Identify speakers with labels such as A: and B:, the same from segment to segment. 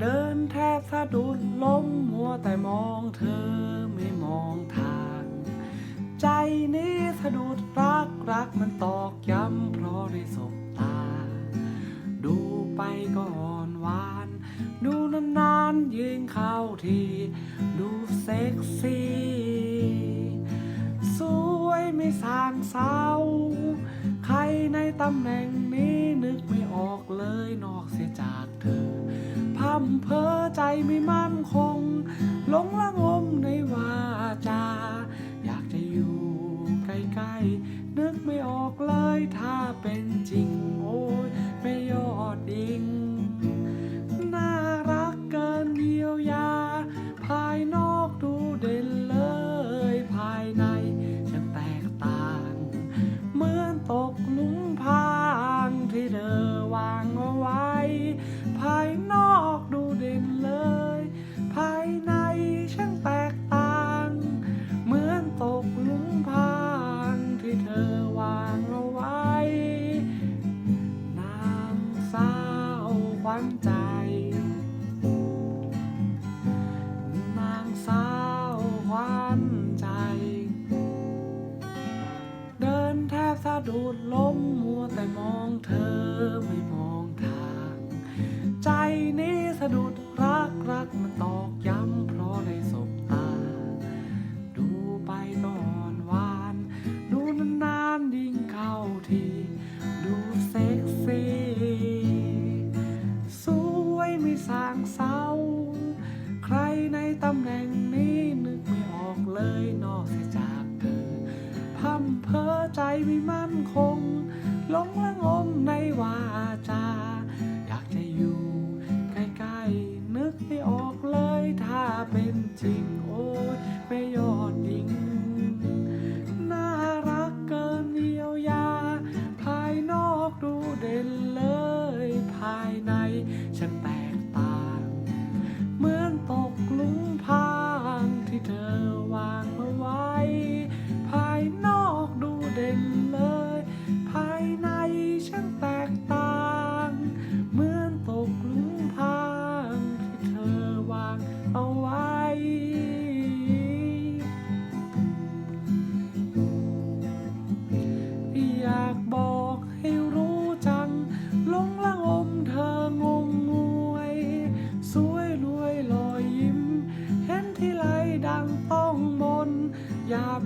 A: เดินแทบสะดุดล้มมัวแต่มองเธอไม่มองทาง ใจนี้สะดุดรักรักมันตอกย้ำเพราะได้สบตา ดูไปก็อ่อนหวาน ดูนานๆยืนเข้าที ดูเซ็กซี่ สวยไม่สางเศร้า ใครในตำแหน่งนี้นึกไม่ออกเลยนอกเสียจากเธอ พัมเพอใจไม่มั่นคงหลงละงมในวาจา อยากจะอยู่ใกล้ๆนึกไม่ออกเลยถ้าเป็นจริง โอ้ยไม่ยอดอิงน่ารักเกินเยียวยา ภายนอกดูเด่นเลย ภายในช่างแตกต่าง เหมือนตกหลุมพรา วขวัญใจนางสาวขวัญใจ เดินแทบสะดุดล้มมัวแต่มองเธอไม่มองทาง ใจนี้สะดุดรักรักมันตอกย้ ตำแหน่งนี้นึกไม่ออกเลยนอกเสียจากเธอพัมเพอใจไม่มั่นคงหลงละงมในวาจา อยากจะอยู่ใกล้ๆนึกไม่ออกเลยถ้าเป็นจริงางเอาไว้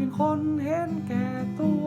A: เป็นคนเห็นแก่ตัว